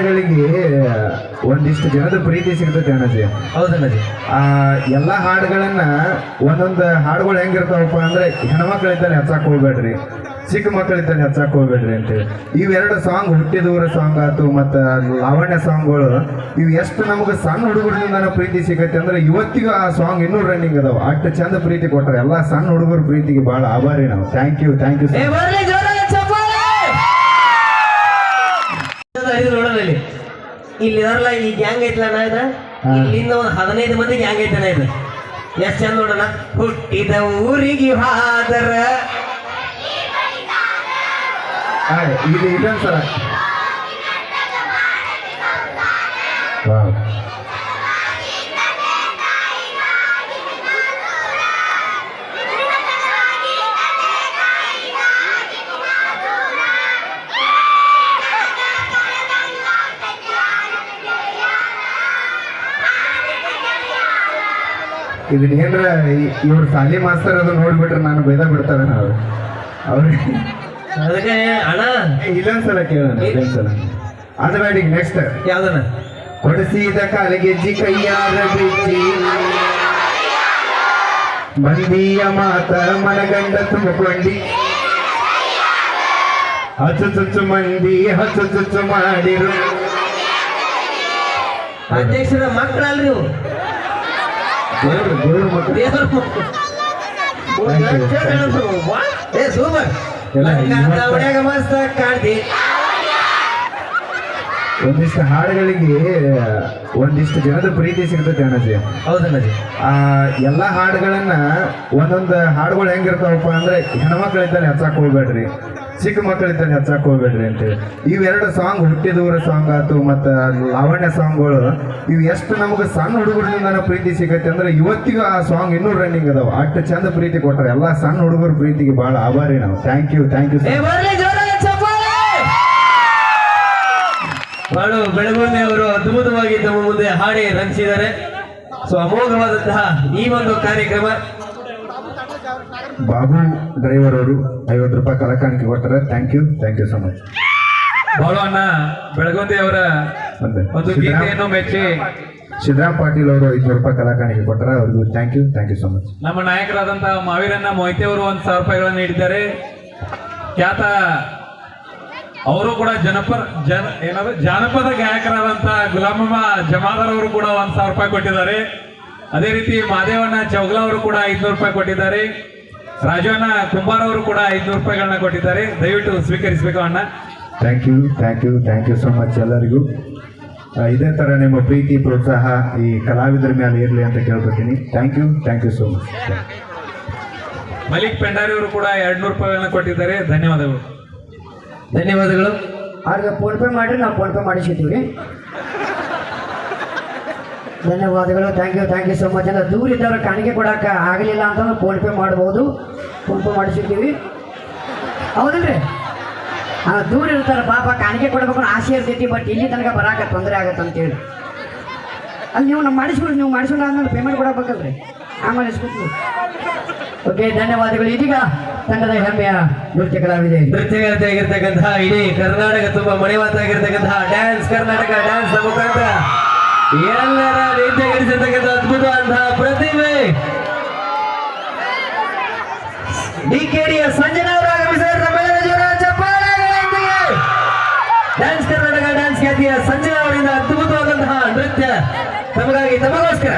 ಹಾಡುಗಳಿಗೆ ಒಂದಿಷ್ಟು ಜನದ ಪ್ರೀತಿ ಸಿಗ್ತೈತೆ ಅಣ್ಣಜಿ. ಹೌದಣ್ಣಜಿ ಆ ಎಲ್ಲಾ ಹಾಡುಗಳನ್ನ ಒಂದೊಂದು ಹಾಡುಗಳು ಹೆಂಗಿರ್ತಾವಪ್ಪ ಅಂದ್ರೆ ಹೆಣ್ಮಕ್ಳಿದ್ದಲ್ಲಿ ಹೆಚ್ಚಾಕ್ ಹೋಗ್ಬೇಡ್ರಿ ಚಿಕ್ಕ ಮಕ್ಕಳಿದ್ದಲ್ಲಿ ಹೆಚ್ಚಾಕ್ ಹೋಗ್ಬೇಡ್ರಿ ಅಂತೇಳಿ. ಇವೆರಡು ಸಾಂಗ್ ಹುಟ್ಟಿದೂರ ಸಾಂಗ್ ಆತು ಮತ್ತು ಲಾವಣ್ಯ ಸಾಂಗ್ಗಳು ಇವು ಎಷ್ಟು ನಮಗೆ ಸಣ್ಣ ಹುಡುಗರಿಂದ ಪ್ರೀತಿ ಸಿಗತ್ತೆ ಅಂದ್ರೆ ಇವತ್ತಿಗೂ ಆ ಸಾಂಗ್ ಇನ್ನೂ ರನ್ನಿಂಗ್ ಅದಾವ. ಅಷ್ಟು ಚಂದ ಪ್ರೀತಿ ಕೊಟ್ಟರೆ ಎಲ್ಲಾ ಸಣ್ಣ ಹುಡುಗರ ಪ್ರೀತಿಗೆ ಬಹಳ ಆಭಾರಿ ನಾವು. ಥ್ಯಾಂಕ್ ಯು ಥ್ಯಾಂಕ್ ಯು ಇಲ್ಲಿ ಇದಾರಲ್ಲ ಈ ಗ್ಯಾಂಗ್ ಐತಲ್ಲ ನಾ ಇದ? ಇಲ್ಲಿಂದ ಒಂದು ಹದಿನೈದು ಮಂದಿ ಗ್ಯಾಂಗ್ ಐತನ ಇದು. ಎಷ್ಟು ಚಂದ ನೋಡೋಣ ಹುಟ್ಟಿದ ಊರಿಗೆ ಹಾದರ. ಇದು ಇದೊಂದು ಸಲ. ಇದನ್ನ ಏನ್ರ ಇವ್ರ ಸಾಲಿ ಮಾಸ್ತರ್ ಅದು ನೋಡ್ಬಿಟ್ರೆ ನಾನು ಬೈದ ಬಿಡ್ತಾರೆ ಅವ್ರು ಅವ್ರಿಗೆ ಅದಕ್ಕೆ ಅಣ್ಣ ಇಲ್ಲೊಂದ್ಸಲ ಕೇಳೋಣ ಇಲ್ಲೊಂದ್ಸಲ ಅದು ಬೇಡಿ ನೆಕ್ಸ್ಟ್ ಯಾವ್ದನ ಕೊಡಿಸಿದ ಕಾಲಿಗೆಜ್ಜಿ ಕೈಯಾರ ಬಿಜ್ಜಿ ಮಂದಿಯ ಮಾತ ಮನಗಂಡ ತುಂಬಿಕೊಂಡಿ. ಹಚ್ಚು ಚುಚ್ಚು ಮಂದಿ ಹಚ್ಚು ಚುಚ್ಚು ಮಾಡಿರು. ಅಧ್ಯಕ್ಷರ ಮಕ್ಕಳಲ್ರಿ ದೇವ್ರು. ದೇವ್ರ. ಏ ಸೂಪರ್. ಮಸ್ತ್ ಕಾಣ್ತಿ. ಒಂದಿಷ್ಟು ಹಾಡುಗಳಿಗೆ ಒಂದಿಷ್ಟು ಜನದ ಪ್ರೀತಿ ಸಿಗ್ತೈತೆ ಅಣ್ಣಜಿ ಹೌದಣ್ಣಜಿ ಆ ಎಲ್ಲಾ ಹಾಡುಗಳನ್ನ ಒಂದೊಂದು ಹಾಡುಗಳು ಹೆಂಗಿರ್ತಾವಪ್ಪ ಅಂದ್ರೆ ಹೆಣ್ಮಕ್ಳಿದ್ದಲ್ಲಿ ಹಚ್ಚಕ್ ಹೋಗ್ಬೇಡ್ರಿ. ಚಿಕ್ಕ ಮಕ್ಕಳಿದ್ದಲ್ಲಿ ಹಚ್ಚಕ್ ಹೋಗ್ಬೇಡ್ರಿ ಅಂತೇಳಿ ಇವೆರಡು ಸಾಂಗ್ ಹುಟ್ಟಿದೂರ ಸಾಂಗ್ ಆತು ಮತ್ತ ಲಾವಣ್ಯ ಸಾಂಗ್ಗಳು ಇವು ಎಷ್ಟು ನಮಗೆ ಸಣ್ಣ ಹುಡುಗರಿಂದ ಪ್ರೀತಿ ಸಿಗತ್ತೆ ಅಂದ್ರೆ ಇವತ್ತಿಗೂ ಆ ಸಾಂಗ್ ಇನ್ನೂ ರನ್ನಿಂಗ್ ಅದಾವ. ಅಷ್ಟು ಚಂದ ಪ್ರೀತಿ ಕೊಟ್ಟರೆ ಎಲ್ಲಾ ಸಣ್ಣ ಹುಡುಗರ ಪ್ರೀತಿಗೆ ಬಹಳ ಆಭಾರಿ ನಾವು. ಥ್ಯಾಂಕ್ ಯು ಥ್ಯಾಂಕ್ ಯು ಬಾಳು ಬೆಳಗುಂದಿ ಅವರು ಅದ್ಭುತವಾಗಿ ತಮ್ಮ ಮುಂದೆ ಹಾಡಿ ರಂಜಿಸಿದ್ದಾರೆ. ಸೊ ಅಮೋಘವಾದಂತಹ ಈ ಒಂದು ಕಾರ್ಯಕ್ರಮ ಬಾಬು ಡ್ರೈವರ್ ಅವರು ಐವತ್ತು ರೂಪಾಯಿ ಕಲಾಕಾಣಿಕೆ ಕೊಟ್ಟರೆ thank you thank you so much Balu ಅಣ್ಣ ಬೆಳಗುಂದಿ ಅವರ ಒಂದು ಗೀತೆಯನ್ನು ಮೆಚ್ಚಿ. ಸಿದ್ದರಾಮ್ ಪಾಟೀಲ್ ಅವರು ಐದುನೂರು ರೂಪಾಯಿ ಕಲಾಕಾಣಿಕೆ ಕೊಟ್ಟರೆ. ಅವ್ರಿಗೂ thank you thank you so much ನಮ್ಮ ನಾಯಕರಾದಂತಹ ಮಾವೀರಣ್ಣ ಮೊಯ್ತೆ ಅವರು ಒಂದು ಸಾವಿರ ರೂಪಾಯಿಗಳನ್ನು ನೀಡಿದ್ದಾರೆ. ಖ್ಯಾತ ಅವರು ಕೂಡ ಜನಪರ ಜನ ಏನಾದ್ರು ಜಾನಪದ ಗಾಯಕರಾದಂತಹ ಗುಲಾಮಮ್ಮ ಜಮಾದಾರ್ ಅವರು ಕೂಡ ಒಂದ್ ಸಾವಿರ ರೂಪಾಯಿ ಕೊಟ್ಟಿದ್ದಾರೆ. ಅದೇ ರೀತಿ ಮಾದೇವಣ್ಣ ಚೌಗ್ಲ ಅವರು ಕೂಡ ಐದ್ನೂರು ರೂಪಾಯಿ ಕೊಟ್ಟಿದ್ದಾರೆ. ರಾಜಣ್ಣ ಕುಂಬಾರ ಅವರು ಕೂಡ ಐದ್ನೂರು ರೂಪಾಯಿಗಳನ್ನ ಕೊಟ್ಟಿದ್ದಾರೆ. ದಯವಿಟ್ಟು ಸ್ವೀಕರಿಸಬೇಕು ಅಣ್ಣ. Thank you thank you thank you so much ಎಲ್ಲರಿಗೂ. ಇದೇ ಥರ ನಿಮ್ಮ ಪ್ರೀತಿ ಪ್ರೋತ್ಸಾಹ ಈ ಕಲಾವಿದರ ಮೇಲೆ ಇರಲಿ ಅಂತ ಕೇಳ್ಕೊತೀನಿ. Thank you thank you so much Malik Pendari ಅವರು ಕೂಡ ಎರಡ್ನೂರು ರೂಪಾಯಿಗಳನ್ನ ಕೊಟ್ಟಿದ್ದಾರೆ. ಧನ್ಯವಾದಗಳು. ಧನ್ಯವಾದಗಳು. ಅವ್ರಿಗೆ ಫೋನ್ ಪೇ ಮಾಡಿರಿ ನಾವು ಫೋನ್ ಪೇ ಮಾಡಿಸಿದ್ದೀವಿ ರೀ ಧನ್ಯವಾದಗಳು. Thank you thank you so much ಎಲ್ಲ ದೂರ ಇದ್ದವ್ರು ಕಾಣಿಕೆ ಕೊಡೋಕೆ ಆಗಲಿಲ್ಲ ಅಂತಂದ್ರೆ ಫೋನ್ ಪೇ ಮಾಡ್ಬೋದು. ಫೋನ್ ಪೇ ಮಾಡಿಸಿರ್ತೀವಿ. ಹೌದಲ್ರಿ? ಹಾಂ ದೂರ ಇರ್ತಾರೆ ಪಾಪ, ಕಾಣಿಕೆ ಕೊಡ್ಬೇಕು ಆಸೆ ಇರ್ತೈತಿ ಬಟ್ ಇಲ್ಲಿ ತನಕ ಬರಾಕ ತೊಂದರೆ ಆಗತ್ತೆ ಅಂತೇಳಿ ಅಲ್ಲಿ ನೀವು ನಮ್ಮ ಮಾಡಿಸ್ಬಿಡ್ರಿ, ನೀವು ಮಾಡಿಸೋಣ ಆದ್ಮೇಲೆ ಪೇಮೆಂಟ್ ಕೊಡಬೇಕಲ್ರಿ ಆಮೇಲೆ ಓಕೆ ಧನ್ಯವಾದಗಳು. ಇದೀಗ ತಂಡದ ಹೆಮ್ಮೆಯ ನೃತ್ಯ ಕಲಾವಿದೆ. ನೃತ್ಯಗಾರ್ತಿಯಾಗಿರ್ತಕ್ಕಂತಹ ಇಡೀ ಕರ್ನಾಟಕ ತುಂಬಾ ಮಣಿವಾತಾಗಿರ್ತಕ್ಕಂತಹ ಡ್ಯಾನ್ಸ್ ಕರ್ನಾಟಕ ಡ್ಯಾನ್ಸ್ ಮುಖಾಂತರ ಎಲ್ಲರ ರೀತಿಯಾಗಿರ್ತಕ್ಕಂಥ ಅದ್ಭುತವಂತಹ ಪ್ರತಿಭೆ ಡಿಕೆಡಿಯ ಸಂಜನಾ ಅವರು ಆಗಮಿಸಿದ ಮೇಲೆ ಜೋರ ಚಪ್ಪಾಳೆಗಳೊಂದಿಗೆ ಡ್ಯಾನ್ಸ್ ಕರ್ನಾಟಕ ಡ್ಯಾನ್ಸ್ ಖ್ಯಾತಿಯ ಸಂಜನಾ ಅವರಿಂದ ಅದ್ಭುತವಾದಂತಹ ನೃತ್ಯ. ತಮಗಾಗಿ ತಮಗೋಸ್ಕರ.